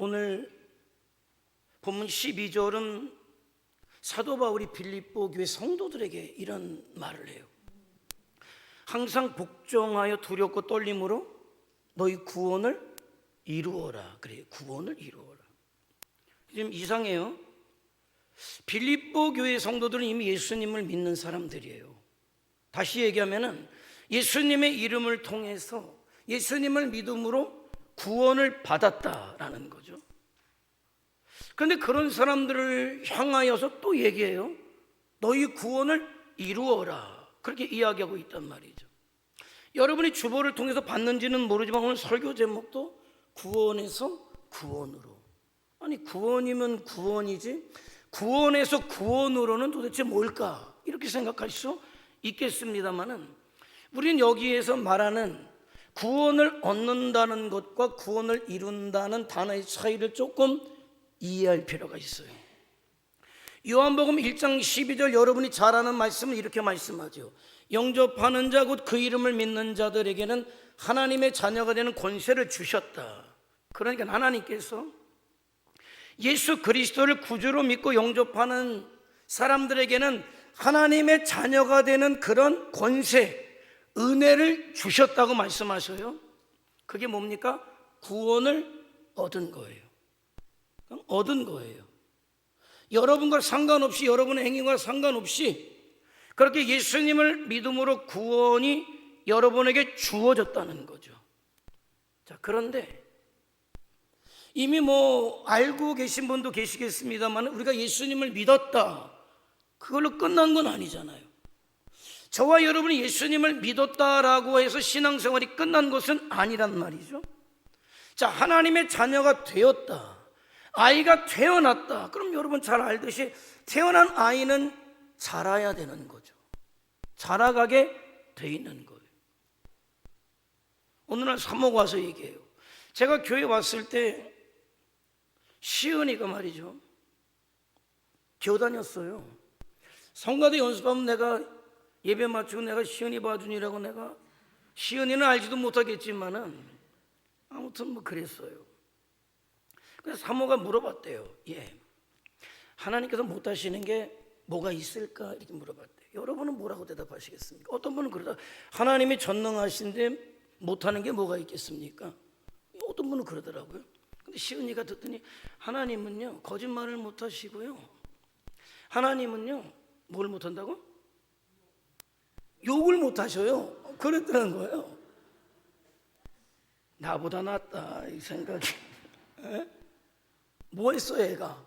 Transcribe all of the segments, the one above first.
오늘 본문 12절은 사도 바울이 빌립보 교회 성도들에게 이런 말을 해요. 항상 복종하여 두렵고 떨림으로 너희 구원을 이루어라. 그래, 구원을 이루어라. 지금 이상해요. 빌립보 교회 성도들은 이미 예수님을 믿는 사람들이에요. 다시 얘기하면은 예수님의 이름을 통해서 예수님을 믿음으로 구원을 받았다라는 거죠. 그런데 그런 사람들을 향하여서 또 얘기해요. 너희 구원을 이루어라. 그렇게 이야기하고 있단 말이죠. 여러분이 주보를 통해서 받는지는 모르지만 오늘 설교 제목도 구원에서 구원으로. 아니 구원이면 구원이지 구원에서 구원으로는 도대체 뭘까? 이렇게 생각할 수 있겠습니다만은 우리는 여기에서 말하는 구원을 얻는다는 것과 구원을 이룬다는 단어의 차이를 조금 이해할 필요가 있어요. 요한복음 1장 12절 여러분이 잘 아는 말씀은 이렇게 말씀하죠. 영접하는 자 곧 그 이름을 믿는 자들에게는 하나님의 자녀가 되는 권세를 주셨다. 그러니까 하나님께서 예수 그리스도를 구주로 믿고 영접하는 사람들에게는 하나님의 자녀가 되는 그런 권세, 은혜를 주셨다고 말씀하셔요. 그게 뭡니까? 구원을 얻은 거예요. 얻은 거예요. 여러분과 상관없이 여러분의 행위와 상관없이 그렇게 예수님을 믿음으로 구원이 여러분에게 주어졌다는 거죠. 자, 그런데 이미 뭐 알고 계신 분도 계시겠습니다만 우리가 예수님을 믿었다. 그걸로 끝난 건 아니잖아요. 저와 여러분이 예수님을 믿었다라고 해서 신앙생활이 끝난 것은 아니란 말이죠. 자, 하나님의 자녀가 되었다. 아이가 태어났다. 그럼 여러분 잘 알듯이 태어난 아이는 자라야 되는 거죠. 자라가게 돼 있는 거예요. 어느 날 사모가 와서 얘기해요. 제가 교회 왔을 때 시은이가 말이죠. 교다녔어요. 성가대 연습하면 내가 예배 맞추고 내가 시은이 봐주니라고 내가 시은이는 알지도 못하겠지만은 아무튼 뭐 그랬어요. 그래서 사모가 물어봤대요. 예. 하나님께서 못 하시는 게 뭐가 있을까? 이렇게 물어봤대요. 여러분은 뭐라고 대답하시겠습니까? 어떤 분은 그러다 하나님이 전능하신데 못하는 게 뭐가 있겠습니까? 어떤 분은 그러더라고요. 근데 시은이가 듣더니 하나님은요 거짓말을 못하시고요. 하나님은요 뭘 못한다고? 욕을 못 하셔요. 그랬다는 거예요. 나보다 낫다 이 생각이. 에? 뭐 했어 애가?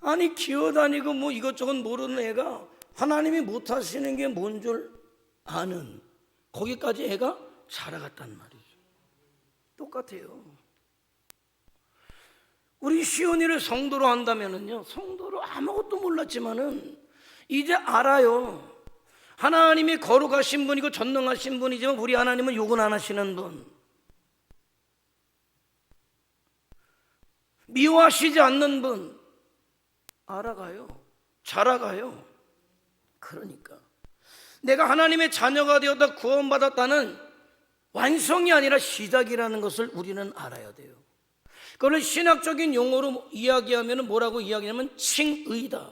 아니 기어다니고 뭐 이것저것 모르는 애가 하나님이 못 하시는 게 뭔 줄 아는 거기까지 애가 자라갔단 말이죠. 똑같아요. 우리 시온이를 성도로 한다면은요, 성도로 아무것도 몰랐지만은 이제 알아요. 하나님이 거룩하신 분이고 전능하신 분이지만 우리 하나님은 욕은 안 하시는 분. 미워하시지 않는 분. 알아가요. 자라가요. 그러니까. 내가 하나님의 자녀가 되었다 구원받았다는 완성이 아니라 시작이라는 것을 우리는 알아야 돼요. 그걸 신학적인 용어로 이야기하면 뭐라고 이야기하냐면 칭의다.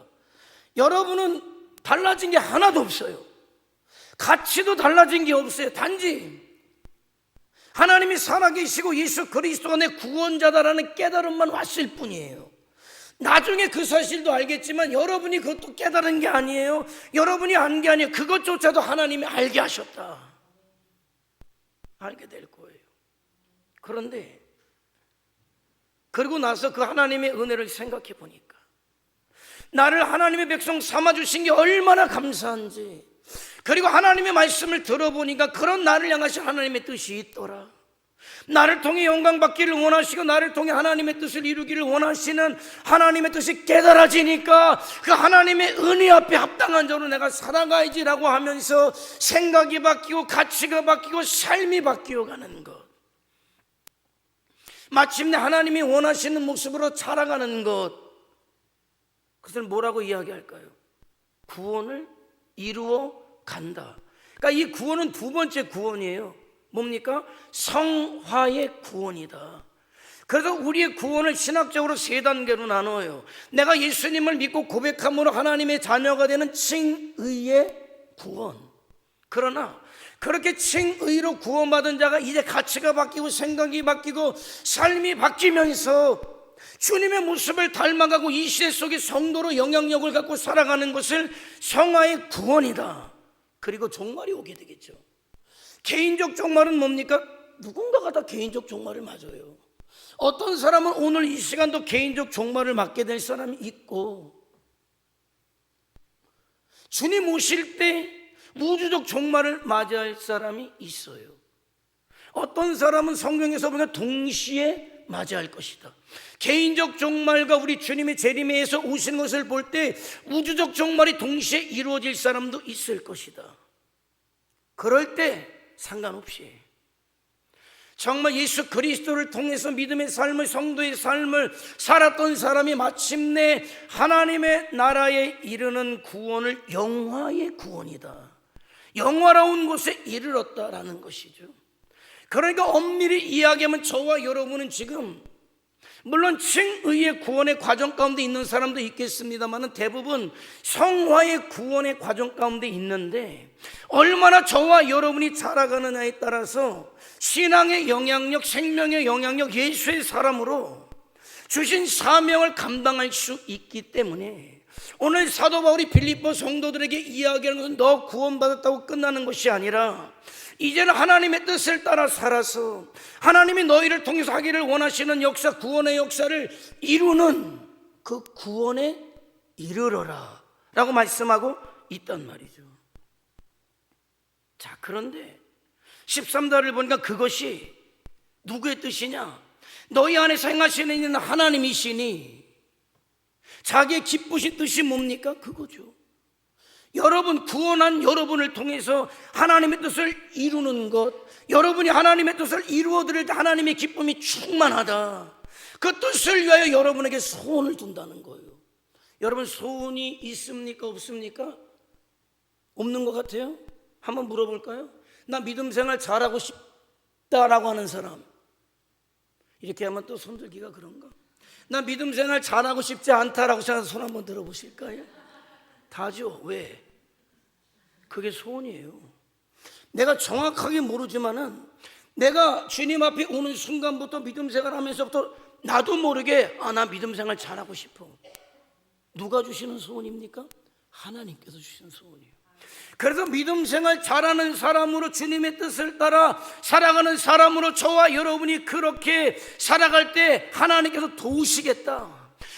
여러분은 달라진 게 하나도 없어요. 가치도 달라진 게 없어요. 단지 하나님이 살아계시고 예수 그리스도가 내 구원자다라는 깨달음만 왔을 뿐이에요. 나중에 그 사실도 알겠지만 여러분이 그것도 깨달은 게 아니에요. 여러분이 안 게 아니에요. 그것조차도 하나님이 알게 하셨다. 알게 될 거예요. 그런데 그리고 나서 그 하나님의 은혜를 생각해 보니까 나를 하나님의 백성 삼아 주신 게 얼마나 감사한지 그리고 하나님의 말씀을 들어보니까 그런 나를 향하신 하나님의 뜻이 있더라. 나를 통해 영광 받기를 원하시고 나를 통해 하나님의 뜻을 이루기를 원하시는 하나님의 뜻이 깨달아지니까 그 하나님의 은혜 앞에 합당한 자로 내가 살아가야지라고 하면서 생각이 바뀌고 가치가 바뀌고 삶이 바뀌어 가는 것. 마침내 하나님이 원하시는 모습으로 자라가는 것. 그것을 뭐라고 이야기할까요? 구원을 이루어 간다. 그러니까 이 구원은 두 번째 구원이에요. 뭡니까? 성화의 구원이다. 그래서 우리의 구원을 신학적으로 세 단계로 나눠요. 내가 예수님을 믿고 고백함으로 하나님의 자녀가 되는 칭의의 구원. 그러나 그렇게 칭의로 구원받은 자가 이제 가치가 바뀌고 생각이 바뀌고 삶이 바뀌면서 주님의 모습을 닮아가고 이 시대 속에 성도로 영향력을 갖고 살아가는 것을 성화의 구원이다. 그리고 종말이 오게 되겠죠. 개인적 종말은 뭡니까? 누군가가 다 개인적 종말을 맞아요. 어떤 사람은 오늘 이 시간도 개인적 종말을 맞게 될 사람이 있고 주님 오실 때 우주적 종말을 맞이할 사람이 있어요. 어떤 사람은 성경에서 보면 동시에 맞이할 것이다. 개인적 종말과 우리 주님의 재림에서 오신 것을 볼 때 우주적 종말이 동시에 이루어질 사람도 있을 것이다. 그럴 때 상관없이 정말 예수 그리스도를 통해서 믿음의 삶을 성도의 삶을 살았던 사람이 마침내 하나님의 나라에 이르는 구원을 영화의 구원이다. 영화로운 곳에 이르렀다라는 것이죠. 그러니까 엄밀히 이야기하면 저와 여러분은 지금 물론 칭의의 구원의 과정 가운데 있는 사람도 있겠습니다만 대부분 성화의 구원의 과정 가운데 있는데 얼마나 저와 여러분이 살아가느냐에 따라서 신앙의 영향력, 생명의 영향력, 예수의 사람으로 주신 사명을 감당할 수 있기 때문에 오늘 사도 바울이 빌립보 성도들에게 이야기하는 것은 너 구원받았다고 끝나는 것이 아니라 이제는 하나님의 뜻을 따라 살아서 하나님이 너희를 통해서 하기를 원하시는 역사, 구원의 역사를 이루는 그 구원에 이르러라 라고 말씀하고 있단 말이죠. 자, 그런데 13절을 보니까 그것이 누구의 뜻이냐? 너희 안에서 행하시는 이는 하나님이시니 자기의 기쁘신 뜻이 뭡니까? 그거죠. 여러분 구원한 여러분을 통해서 하나님의 뜻을 이루는 것, 여러분이 하나님의 뜻을 이루어 드릴 때 하나님의 기쁨이 충만하다. 그 뜻을 위하여 여러분에게 소원을 둔다는 거예요. 여러분 소원이 있습니까? 없습니까? 없는 것 같아요? 한번 물어볼까요? 나 믿음 생활 잘하고 싶다라고 하는 사람. 이렇게 하면 또 손들기가 그런가? 나 믿음 생활 잘하고 싶지 않다라고 생각해서 손 한번 들어보실까요? 다죠. 왜? 그게 소원이에요. 내가 정확하게 모르지만은 내가 주님 앞에 오는 순간부터 믿음 생활 하면서부터 나도 모르게 아, 나 믿음 생활 잘하고 싶어. 누가 주시는 소원입니까? 하나님께서 주시는 소원이에요. 그래서 믿음 생활 잘하는 사람으로 주님의 뜻을 따라 살아가는 사람으로 저와 여러분이 그렇게 살아갈 때 하나님께서 도우시겠다.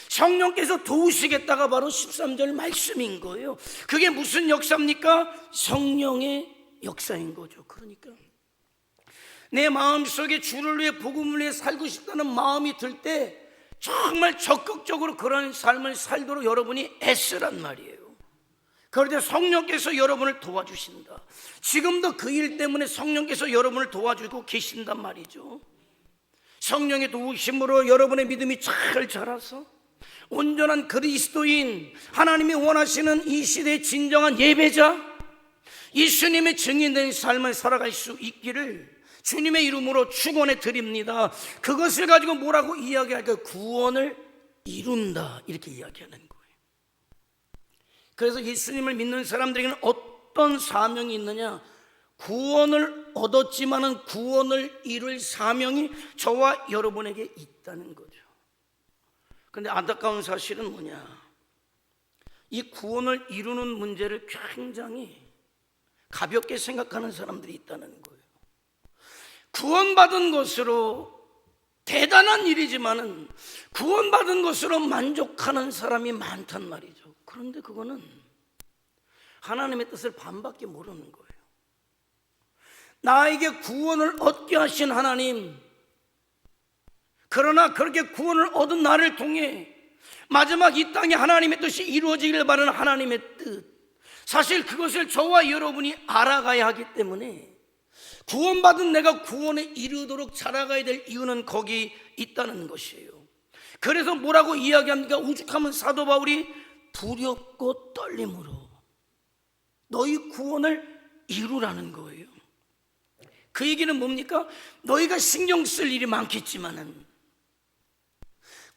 성령께서 도우시겠다가 바로 13절 말씀인 거예요. 그게 무슨 역사입니까? 성령의 역사인 거죠. 그러니까 내 마음속에 주를 위해 복음을 위해 살고 싶다는 마음이 들 때 정말 적극적으로 그런 삶을 살도록 여러분이 애쓰란 말이에요. 때 성령께서 여러분을 도와주신다. 지금도 그 일 때문에 성령께서 여러분을 도와주고 계신단 말이죠. 성령의 도우심으로 여러분의 믿음이 잘 자라서 온전한 그리스도인 하나님이 원하시는 이 시대의 진정한 예배자 예수님의 증인된 삶을 살아갈 수 있기를 주님의 이름으로 축원해 드립니다. 그것을 가지고 뭐라고 이야기할까? 구원을 이룬다 이렇게 이야기하는 거예요. 그래서 예수님을 믿는 사람들에게는 어떤 사명이 있느냐? 구원을 얻었지만은 구원을 이룰 사명이 저와 여러분에게 있다는 거죠. 근데 안타까운 사실은 뭐냐? 이 구원을 이루는 문제를 굉장히 가볍게 생각하는 사람들이 있다는 거예요. 구원받은 것으로 대단한 일이지만은 구원받은 것으로 만족하는 사람이 많단 말이죠. 그런데 그거는 하나님의 뜻을 반밖에 모르는 거예요. 나에게 구원을 얻게 하신 하나님, 그러나 그렇게 구원을 얻은 나를 통해 마지막 이 땅에 하나님의 뜻이 이루어지기를 바라는 하나님의 뜻. 사실 그것을 저와 여러분이 알아가야 하기 때문에 구원받은 내가 구원에 이르도록 자라가야 될 이유는 거기 있다는 것이에요. 그래서 뭐라고 이야기합니까? 우죽하면 사도 바울이 두렵고 떨림으로 너희 구원을 이루라는 거예요. 그 얘기는 뭡니까? 너희가 신경 쓸 일이 많겠지만은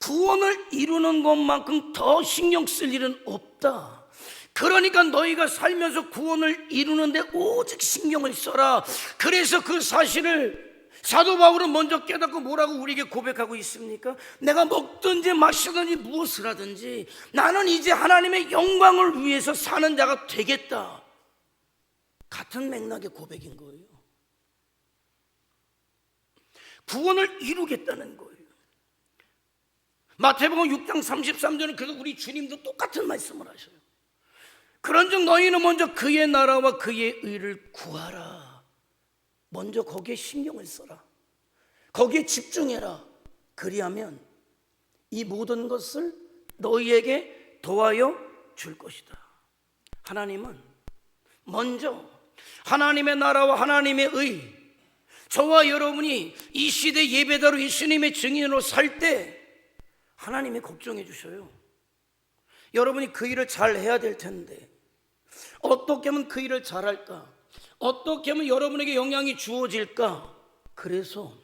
구원을 이루는 것만큼 더 신경 쓸 일은 없다. 그러니까 너희가 살면서 구원을 이루는데 오직 신경을 써라. 그래서 그 사실을 사도 바울은 먼저 깨닫고 뭐라고 우리에게 고백하고 있습니까? 내가 먹든지 마시든지 무엇을 하든지 나는 이제 하나님의 영광을 위해서 사는 자가 되겠다. 같은 맥락의 고백인 거예요. 구원을 이루겠다는 거예요. 마태복음 6장 33절은 그래서 우리 주님도 똑같은 말씀을 하셔요. 그런즉 너희는 먼저 그의 나라와 그의 의를 구하라. 먼저 거기에 신경을 써라. 거기에 집중해라. 그리하면 이 모든 것을 너희에게 도와여 줄 것이다. 하나님은 먼저 하나님의 나라와 하나님의 의, 저와 여러분이 이 시대 예배자로 예수님의 증인으로 살때 하나님이 걱정해 주셔요. 여러분이 그 일을 잘 해야 될 텐데 어떻게 하면 그 일을 잘할까? 어떻게 하면 여러분에게 영향이 주어질까? 그래서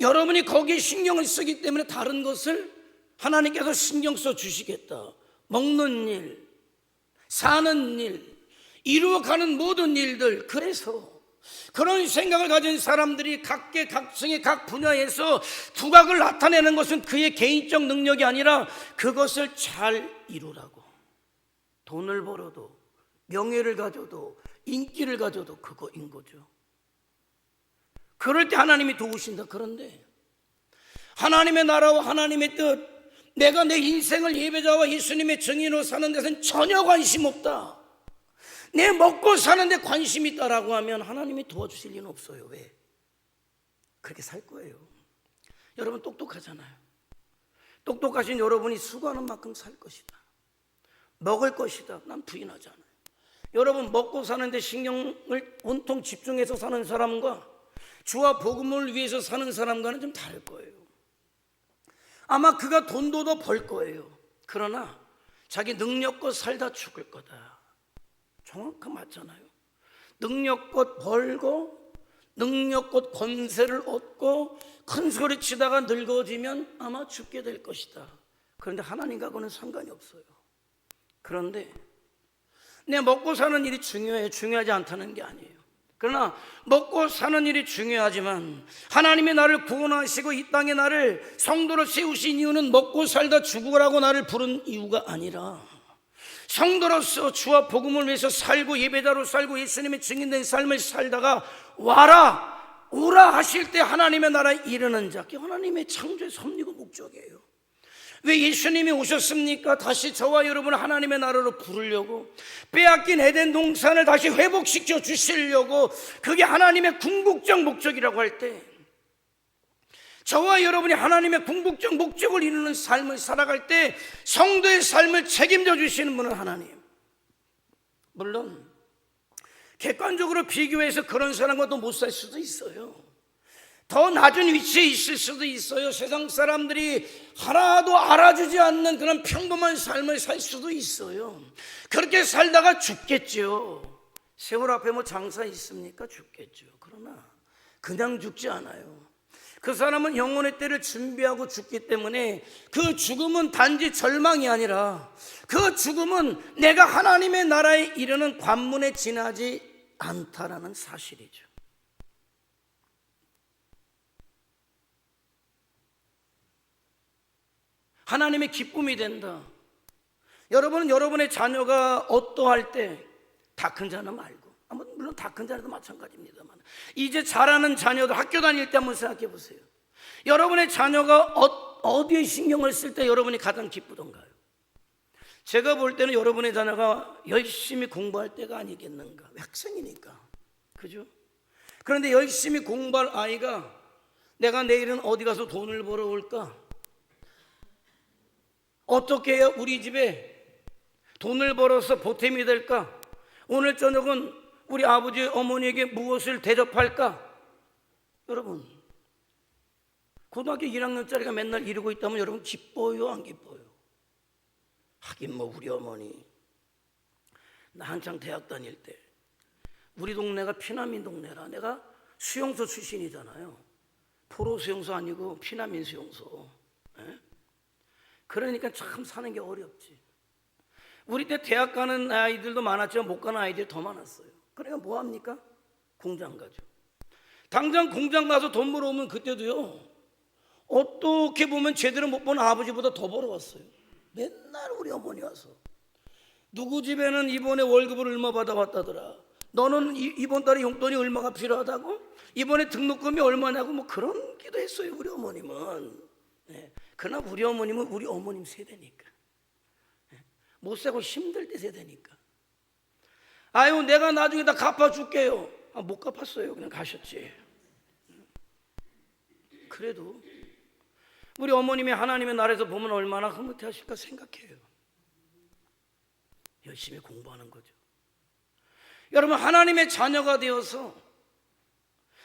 여러분이 거기에 신경을 쓰기 때문에 다른 것을 하나님께서 신경 써 주시겠다. 먹는 일, 사는 일, 이루어가는 모든 일들. 그래서 그런 생각을 가진 사람들이 각계 각층의 각 분야에서 두각을 나타내는 것은 그의 개인적 능력이 아니라 그것을 잘 이루라고. 돈을 벌어도 명예를 가져도 인기를 가져도 그거인 거죠. 그럴 때 하나님이 도우신다. 그런데 하나님의 나라와 하나님의 뜻, 내가 내 인생을 예배자와 예수님의 증인으로 사는 데서는 전혀 관심 없다. 내 먹고 사는데 관심 있다라고 하면 하나님이 도와주실 리는 없어요. 왜? 그렇게 살 거예요. 여러분 똑똑하잖아요. 똑똑하신 여러분이 수고하는 만큼 살 것이다. 먹을 것이다. 난 부인하지 않아요. 여러분 먹고 사는데 신경을 온통 집중해서 사는 사람과 주와 복음을 위해서 사는 사람과는 좀 다를 거예요. 아마 그가 돈도 더 벌 거예요. 그러나 자기 능력껏 살다 죽을 거다. 정확한 맞잖아요. 능력껏 벌고 능력껏 권세를 얻고 큰 소리 치다가 늙어지면 아마 죽게 될 것이다. 그런데 하나님과는 상관이 없어요. 그런데 내 먹고 사는 일이 중요해 중요하지 않다는 게 아니에요. 그러나 먹고 사는 일이 중요하지만 하나님이 나를 구원하시고 이 땅에 나를 성도로 세우신 이유는 먹고 살다 죽으라고 나를 부른 이유가 아니라 성도로서 주와 복음을 위해서 살고 예배자로 살고 예수님의 증인된 삶을 살다가 와라 오라 하실 때 하나님의 나라에 이르는 자 그게 하나님의 창조의 섭리고 목적이에요 왜 예수님이 오셨습니까? 다시 저와 여러분을 하나님의 나라로 부르려고 빼앗긴 에덴 동산을 다시 회복시켜 주시려고 그게 하나님의 궁극적 목적이라고 할 때 저와 여러분이 하나님의 궁극적 목적을 이루는 삶을 살아갈 때 성도의 삶을 책임져 주시는 분은 하나님. 물론 객관적으로 비교해서 그런 사람과 도못살 수도 있어요. 더 낮은 위치에 있을 수도 있어요. 세상 사람들이 하나도 알아주지 않는 그런 평범한 삶을 살 수도 있어요. 그렇게 살다가 죽겠죠. 세월 앞에 뭐 장사 있습니까? 죽겠죠. 그러나 그냥 죽지 않아요. 그 사람은 영혼의 때를 준비하고 죽기 때문에 그 죽음은 단지 절망이 아니라 그 죽음은 내가 하나님의 나라에 이르는 관문에 지나지 않다라는 사실이죠. 하나님의 기쁨이 된다. 여러분은 여러분의 자녀가 어떠할 때 다 큰 자는 말고 물론 다 큰 자녀도 마찬가지입니다만 이제 자라는 자녀도 학교 다닐 때 한번 생각해 보세요. 여러분의 자녀가 어, 디에 신경을 쓸 때 여러분이 가장 기쁘던가요? 제가 볼 때는 여러분의 자녀가 열심히 공부할 때가 아니겠는가? 학생이니까. 그죠? 그런데 열심히 공부할 아이가 내가 내일은 어디 가서 돈을 벌어 올까? 어떻게 해야 우리 집에 돈을 벌어서 보탬이 될까? 오늘 저녁은 우리 아버지 어머니에게 무엇을 대접할까? 여러분, 고등학교 1학년짜리가 맨날 이러고 있다면 여러분 기뻐요, 안 기뻐요? 하긴 뭐 우리 어머니 나 한창 대학 다닐 때 우리 동네가 피난민 동네라 내가 수용소 출신이잖아요. 포로 수용소 아니고 피난민 수용소. 예? 그러니까 참 사는 게 어렵지. 우리 때 대학 가는 아이들도 많았지만 못 가는 아이들이 더 많았어요. 그러니까 뭐 합니까? 공장 가죠. 당장 공장 가서 돈 벌어오면 그때도요. 어떻게 보면 제대로 못 버는 아버지보다 더 벌어왔어요. 맨날 우리 어머니 와서 누구 집에는 이번에 월급을 얼마 받아왔다더라. 너는 이, 이번 달에 용돈이 얼마가 필요하다고? 이번에 등록금이 얼마냐고 뭐 그런 기도 했어요 우리 어머님은. 네. 그러나 우리 어머님은 우리 어머님 세대니까 네. 못 살고 힘들 때 세대니까. 아유 내가 나중에 다 갚아줄게요. 아, 못 갚았어요. 그냥 가셨지. 그래도 우리 어머님이 하나님의 나라에서 보면 얼마나 흐뭇해하실까 생각해요. 열심히 공부하는 거죠. 여러분 하나님의 자녀가 되어서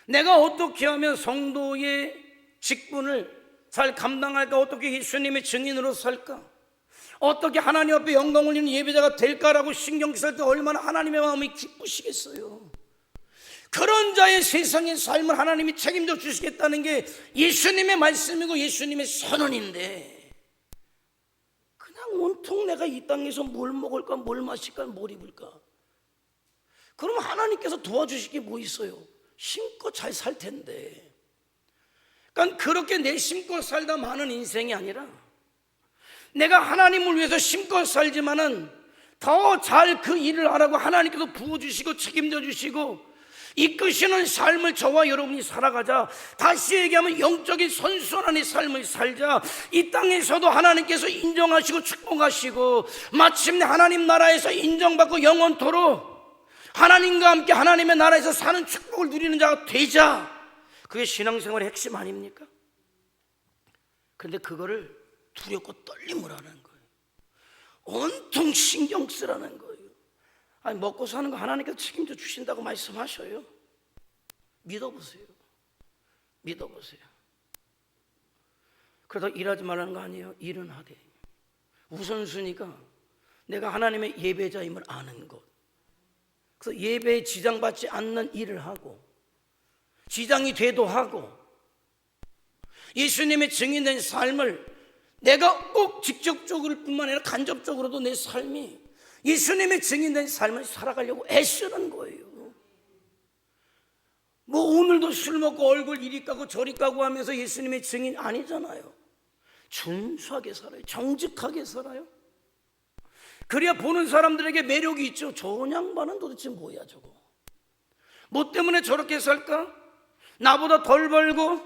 내가 어떻게 하면 성도의 직분을 잘 감당할까? 어떻게 예수님의 증인으로 살까? 어떻게 하나님 앞에 영광 올리는 예배자가 될까라고 신경 쓸 때 얼마나 하나님의 마음이 기쁘시겠어요. 그런 자의 세상의 삶을 하나님이 책임져 주시겠다는 게 예수님의 말씀이고 예수님의 선언인데 그냥 온통 내가 이 땅에서 뭘 먹을까 뭘 마실까 뭘 입을까 그럼 하나님께서 도와주실 게 뭐 있어요? 심껏 잘 살 텐데 그러니까 그렇게 내 심껏 살다 많은 인생이 아니라 내가 하나님을 위해서 심껏 살지만은 더 잘 그 일을 하라고 하나님께서 부어주시고 책임져 주시고 이끄시는 삶을 저와 여러분이 살아가자. 다시 얘기하면 영적인 선순환의 삶을 살자. 이 땅에서도 하나님께서 인정하시고 축복하시고 마침내 하나님 나라에서 인정받고 영원토록 하나님과 함께 하나님의 나라에서 사는 축복을 누리는 자가 되자. 그게 신앙생활의 핵심 아닙니까? 근데 그거를 두렵고 떨림을 하는 거예요. 온통 신경 쓰라는 거예요. 아니 먹고 사는 거 하나님께서 책임져 주신다고 말씀하셔요. 믿어보세요. 믿어보세요. 그러다 일하지 말라는 거 아니에요. 일은 하되. 우선순위가 내가 하나님의 예배자임을 아는 것. 그래서 예배에 지장받지 않는 일을 하고 지장이 돼도 하고 예수님의 증인된 삶을 내가 꼭 직접적으로 뿐만 아니라 간접적으로도 내 삶이 예수님의 증인된 삶을 살아가려고 애쓰는 거예요. 뭐 오늘도 술 먹고 얼굴 이리 까고 저리 까고 하면서 예수님의 증인 아니잖아요. 준수하게 살아요. 정직하게 살아요. 그래야 보는 사람들에게 매력이 있죠. 저 양반은 도대체 뭐야 저거. 뭐 때문에 저렇게 살까? 나보다 덜 벌고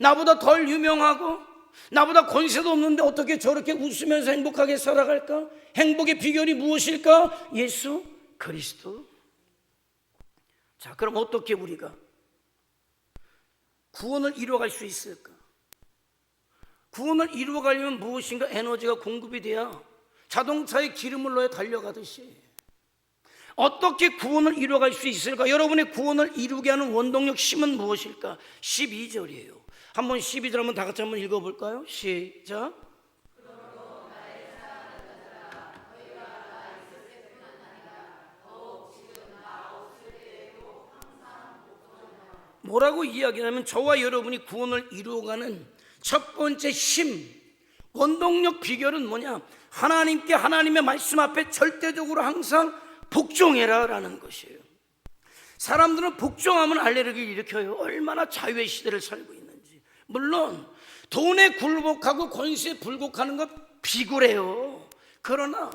나보다 덜 유명하고 나보다 권세도 없는데 어떻게 저렇게 웃으면서 행복하게 살아갈까? 행복의 비결이 무엇일까? 예수 그리스도. 자, 그럼 어떻게 우리가 구원을 이루어갈 수 있을까? 구원을 이루어가려면 무엇인가 에너지가 공급이 돼야 자동차에 기름을 넣어 달려가듯이 어떻게 구원을 이루어갈 수 있을까? 여러분의 구원을 이루게 하는 원동력 힘은 무엇일까? 12절이에요. 한번 12절 한번 다 같이 한번 읽어볼까요? 시작. 뭐라고 이야기하냐면 저와 여러분이 구원을 이루어가는 첫 번째 힘, 원동력 비결은 뭐냐? 하나님께 하나님의 말씀 앞에 절대적으로 항상 복종해라라는 것이에요. 사람들은 복종하면 알레르기를 일으켜요. 얼마나 자유의 시대를 살고 있는지. 물론 돈에 굴복하고 권세에 불복하는 것 비굴해요. 그러나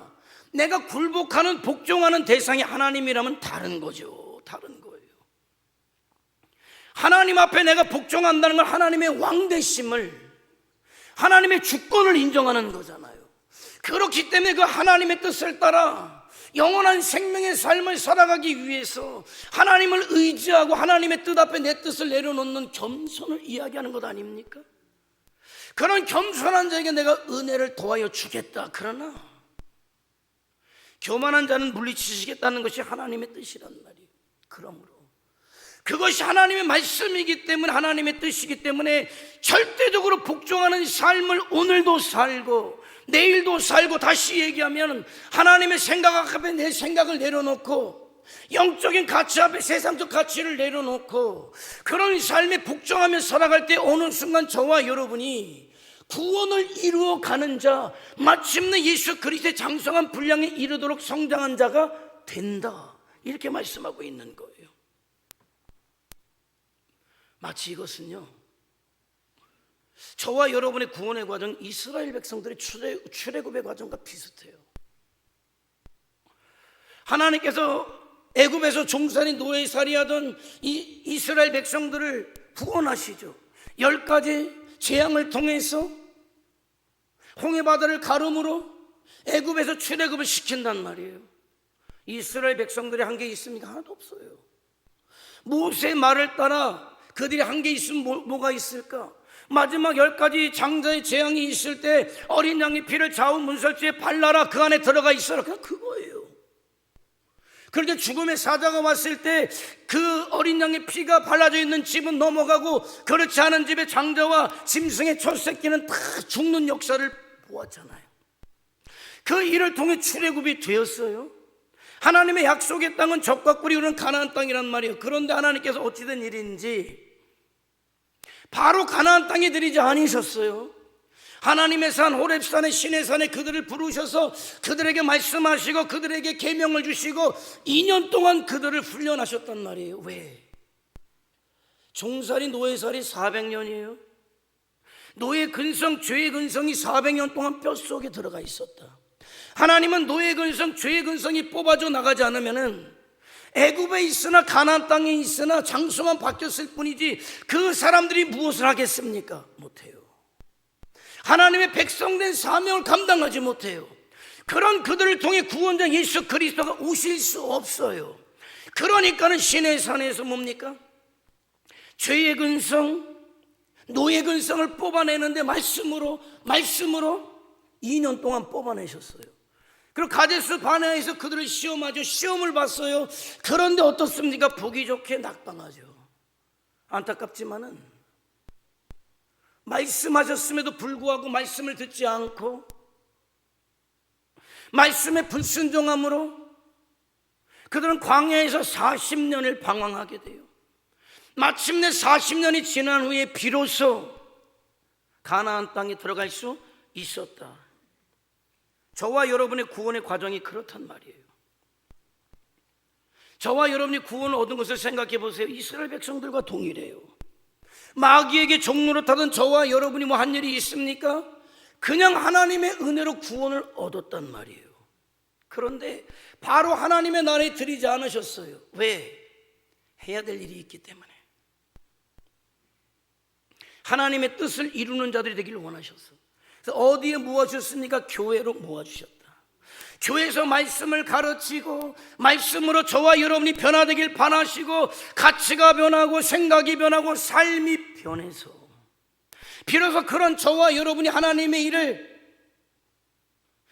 내가 굴복하는 복종하는 대상이 하나님이라면 다른 거죠. 다른 거예요. 하나님 앞에 내가 복종한다는 건 하나님의 왕대심을 하나님의 주권을 인정하는 거잖아요. 그렇기 때문에 그 하나님의 뜻을 따라 영원한 생명의 삶을 살아가기 위해서 하나님을 의지하고 하나님의 뜻 앞에 내 뜻을 내려놓는 겸손을 이야기하는 것 아닙니까? 그런 겸손한 자에게 내가 은혜를 도와여 주겠다. 그러나 교만한 자는 물리치시겠다는 것이 하나님의 뜻이란 말이에요. 그러므로 그것이 하나님의 말씀이기 때문에 하나님의 뜻이기 때문에 절대적으로 복종하는 삶을 오늘도 살고 내일도 살고 다시 얘기하면 하나님의 생각 앞에 내 생각을 내려놓고 영적인 가치 앞에 세상적 가치를 내려놓고 그런 삶에 복종하며 살아갈 때 어느 순간 저와 여러분이 구원을 이루어 가는 자, 마침내 예수 그리스도의 장성한 분량에 이르도록 성장한 자가 된다. 이렇게 말씀하고 있는 거예요. 마치 이것은요. 저와 여러분의 구원의 과정, 이스라엘 백성들의 출애, 출애굽의 과정과 비슷해요. 하나님께서 애굽에서 종살이 노예살이 하던 이 이스라엘 백성들을 구원하시죠. 열 가지 재앙을 통해서 홍해 바다를 가름으로 애굽에서 출애굽을 시킨단 말이에요. 이스라엘 백성들이 한 게 있습니까? 하나도 없어요. 모세의 말을 따라 그들이 한 게 있으면 뭐, 뭐가 있을까? 마지막 열 가지 장자의 재앙이 있을 때 어린 양의 피를 좌우 문설주에 발라라 그 안에 들어가 있어라 그거예요. 그런데 죽음의 사자가 왔을 때 그 어린 양의 피가 발라져 있는 집은 넘어가고 그렇지 않은 집의 장자와 짐승의 첫 새끼는 다 죽는 역사를 보았잖아요. 그 일을 통해 출애굽이 되었어요. 하나님의 약속의 땅은 적과 꿀이 흐르는 가나안 땅이란 말이에요. 그런데 하나님께서 어찌된 일인지 바로 가나안 땅에 들이지 않으셨어요. 하나님의 산 호렙산의 신의 산에 그들을 부르셔서 그들에게 말씀하시고 그들에게 계명을 주시고 2년 동안 그들을 훈련하셨단 말이에요. 왜? 종살이 노예살이 400년이에요. 노예 근성, 죄의 근성이 400년 동안 뼛속에 들어가 있었다. 하나님은 노예 근성, 죄의 근성이 뽑아져 나가지 않으면은 애굽에 있으나 가나안 땅에 있으나 장소만 바뀌었을 뿐이지 그 사람들이 무엇을 하겠습니까? 못해요. 하나님의 백성된 사명을 감당하지 못해요. 그런 그들을 통해 구원자 예수 그리스도가 오실 수 없어요. 그러니까는 신의 산에서 뭡니까? 죄의 근성, 노예 근성을 뽑아내는데 말씀으로 말씀으로 2년 동안 뽑아내셨어요. 그리고 가데스 바네아에서 그들을 시험하죠. 시험을 봤어요. 그런데 어떻습니까? 보기 좋게 낙방하죠. 안타깝지만은 말씀하셨음에도 불구하고 말씀을 듣지 않고 말씀에 불순종함으로 그들은 광야에서 40년을 방황하게 돼요. 마침내 40년이 지난 후에 비로소 가나안 땅에 들어갈 수 있었다. 저와 여러분의 구원의 과정이 그렇단 말이에요. 저와 여러분이 구원을 얻은 것을 생각해 보세요. 이스라엘 백성들과 동일해요. 마귀에게 종로를 타던 저와 여러분이 뭐 한 일이 있습니까? 그냥 하나님의 은혜로 구원을 얻었단 말이에요. 그런데 바로 하나님의 나라에 들이지 않으셨어요. 왜? 해야 될 일이 있기 때문에. 하나님의 뜻을 이루는 자들이 되기를 원하셨어. 그래서 어디에 모아주셨습니까? 교회로 모아주셨다. 교회에서 말씀을 가르치고 말씀으로 저와 여러분이 변화되길 바라시고 가치가 변하고 생각이 변하고 삶이 변해서 비로소 그런 저와 여러분이 하나님의 일을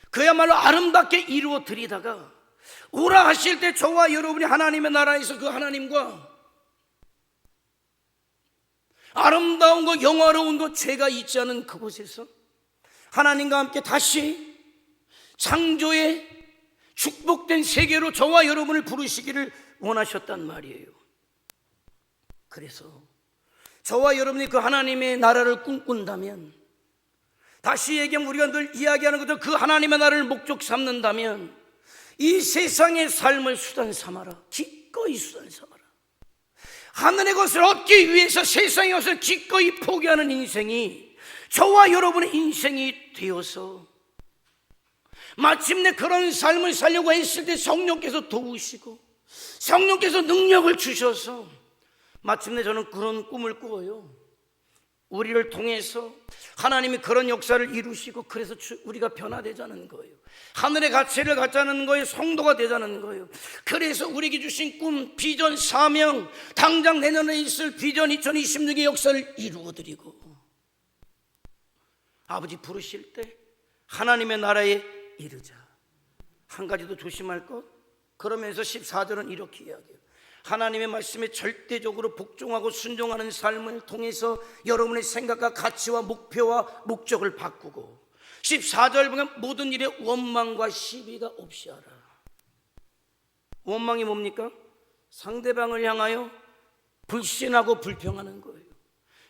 그야말로 아름답게 이루어 드리다가 오라 하실 때 저와 여러분이 하나님의 나라에서 그 하나님과 아름다운 것, 영화로운 것, 죄가 있지 않은 그곳에서 하나님과 함께 다시 창조의 축복된 세계로 저와 여러분을 부르시기를 원하셨단 말이에요. 그래서 저와 여러분이 그 하나님의 나라를 꿈꾼다면 다시 얘기하면 우리가 늘 이야기하는 것도 그 하나님의 나라를 목적 삼는다면 이 세상의 삶을 수단 삼아라. 기꺼이 수단 삼아라. 하늘의 것을 얻기 위해서 세상의 것을 기꺼이 포기하는 인생이 저와 여러분의 인생이 되어서 마침내 그런 삶을 살려고 했을 때 성령께서 도우시고 성령께서 능력을 주셔서 마침내 저는 그런 꿈을 꾸어요. 우리를 통해서 하나님이 그런 역사를 이루시고 그래서 우리가 변화되자는 거예요. 하늘의 가치를 갖자는 거예요. 성도가 되자는 거예요. 그래서 우리에게 주신 꿈, 비전, 사명, 당장 내년에 있을 비전 2026의 역사를 이루어드리고 아버지 부르실 때 하나님의 나라에 이르자. 한 가지 더 조심할 것. 그러면서 14절은 이렇게 이야기해요. 하나님의 말씀에 절대적으로 복종하고 순종하는 삶을 통해서 여러분의 생각과 가치와 목표와 목적을 바꾸고 14절 보면 모든 일에 원망과 시비가 없이 하라. 원망이 뭡니까? 상대방을 향하여 불신하고 불평하는 거예요.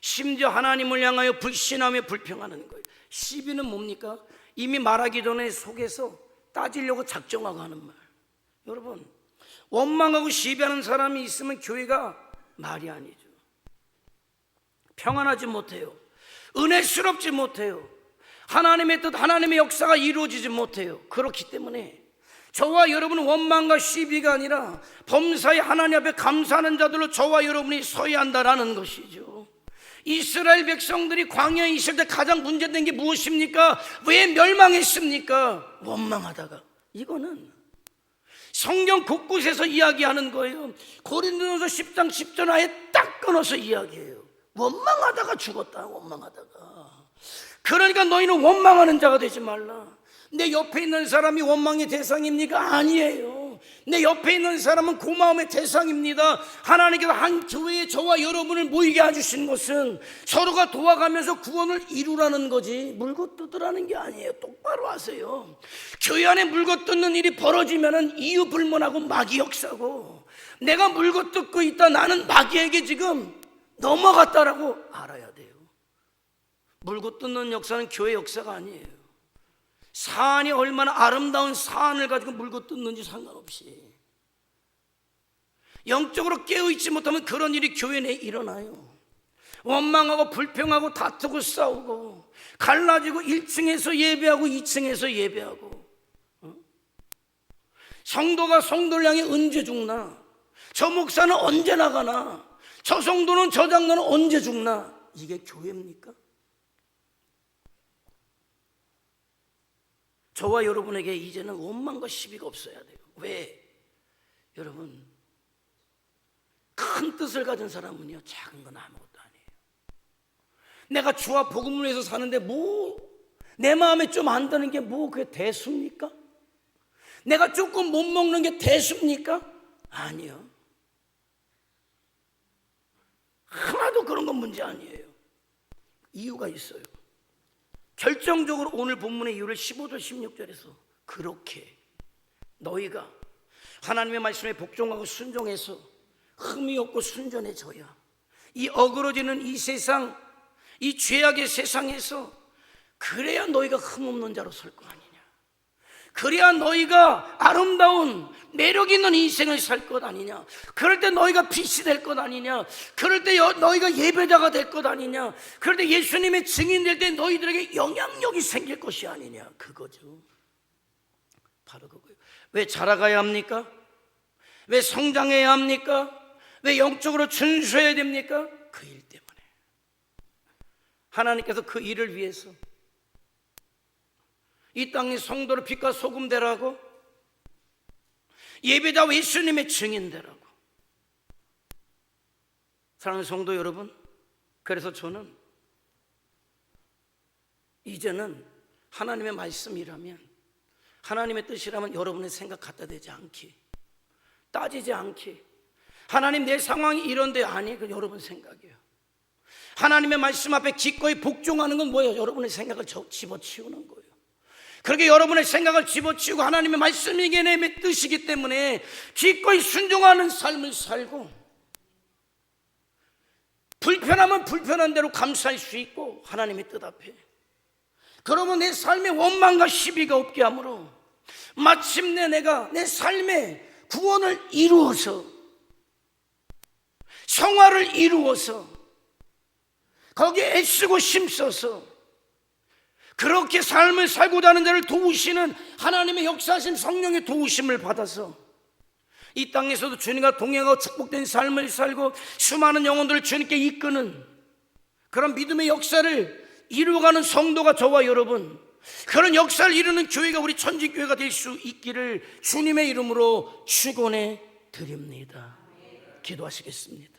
심지어 하나님을 향하여 불신하며 불평하는 거예요. 시비는 뭡니까? 이미 말하기 전에 속에서 따지려고 작정하고 하는 말. 여러분, 원망하고 시비하는 사람이 있으면 교회가 말이 아니죠. 평안하지 못해요. 은혜스럽지 못해요. 하나님의 뜻, 하나님의 역사가 이루어지지 못해요. 그렇기 때문에 저와 여러분은 원망과 시비가 아니라 범사에 하나님 앞에 감사하는 자들로 저와 여러분이 서야 한다라는 것이죠. 이스라엘 백성들이 광야에 있을 때 가장 문제된 게 무엇입니까? 왜 멸망했습니까? 원망하다가. 이거는 성경 곳곳에서 이야기하는 거예요. 고린도전서 10장 10절 아예 딱 끊어서 이야기해요. 원망하다가 죽었다. 원망하다가. 그러니까 너희는 원망하는 자가 되지 말라. 내 옆에 있는 사람이 원망의 대상입니까? 아니에요. 내 옆에 있는 사람은 고마움의 대상입니다. 하나님께서 한 교회에 저와 여러분을 모이게 해주신 것은 서로가 도와가면서 구원을 이루라는 거지 물고 뜯으라는 게 아니에요. 똑바로 하세요. 교회 안에 물고 뜯는 일이 벌어지면 이유 불문하고 마귀 역사고 내가 물고 뜯고 있다 나는 마귀에게 지금 넘어갔다라고 알아야 돼요. 물고 뜯는 역사는 교회 역사가 아니에요. 사안이 얼마나 아름다운 사안을 가지고 물고 뜯는지 상관없이 영적으로 깨어있지 못하면 그런 일이 교회 내에 일어나요. 원망하고 불평하고 다투고 싸우고 갈라지고 1층에서 예배하고 2층에서 예배하고 어? 성도가 성도를 향해 언제 죽나 저 목사는 언제 나가나 저 성도는 저 장로는 언제 죽나 이게 교회입니까? 저와 여러분에게 이제는 원망과 시비가 없어야 돼요. 왜? 여러분, 큰 뜻을 가진 사람은요, 작은 건 아무것도 아니에요. 내가 주와 복음을 위해서 사는데 뭐, 내 마음에 좀안 드는 게 뭐 그게 대수입니까? 내가 조금 못 먹는 게 대수입니까? 아니요. 하나도 그런 건 문제 아니에요. 이유가 있어요. 결정적으로 오늘 본문의 이유를 15절 16절에서 그렇게 너희가 하나님의 말씀에 복종하고 순종해서 흠이 없고 순전해져야 이 어그러지는 이 세상 이 죄악의 세상에서 그래야 너희가 흠없는 자로 설 거 아니냐 그래야 너희가 아름다운 매력 있는 인생을 살 것 아니냐? 그럴 때 너희가 빛이 될 것 아니냐? 그럴 때 여- 너희가 예배자가 될 것 아니냐? 그럴 때 예수님의 증인 될 때 너희들에게 영향력이 생길 것이 아니냐? 그거죠. 바로 그거예요. 왜 자라가야 합니까? 왜 성장해야 합니까? 왜 영적으로 준수해야 됩니까? 그 일 때문에. 하나님께서 그 일을 위해서 이 땅의 성도를 빛과 소금 되라고? 예배자 예수님의 증인 되라고? 사랑하는 성도 여러분 그래서 저는 이제는 하나님의 말씀이라면 하나님의 뜻이라면 여러분의 생각 갖다 대지 않기 따지지 않기. 하나님 내 상황이 이런데 아니 그 여러분 생각이에요. 하나님의 말씀 앞에 기꺼이 복종하는 건 뭐예요? 여러분의 생각을 저- 집어치우는 거예요 그렇게 여러분의 생각을 집어치우고 하나님의 말씀이 이게 내 뜻이기 때문에 기꺼이 순종하는 삶을 살고 불편하면 불편한 대로 감사할 수 있고 하나님의 뜻 앞에. 그러면 내 삶에 원망과 시비가 없게 하므로 마침내 내가 내 삶의 구원을 이루어서 성화를 이루어서 거기에 애쓰고 힘써서 그렇게 삶을 살고자 하는 자를 도우시는 하나님의 역사하신 성령의 도우심을 받아서 이 땅에서도 주님과 동행하고 축복된 삶을 살고 수많은 영혼들을 주님께 이끄는 그런 믿음의 역사를 이루어가는 성도가 저와 여러분 그런 역사를 이루는 교회가 우리 천지교회가 될 수 있기를 주님의 이름으로 축원해 드립니다. 기도하시겠습니다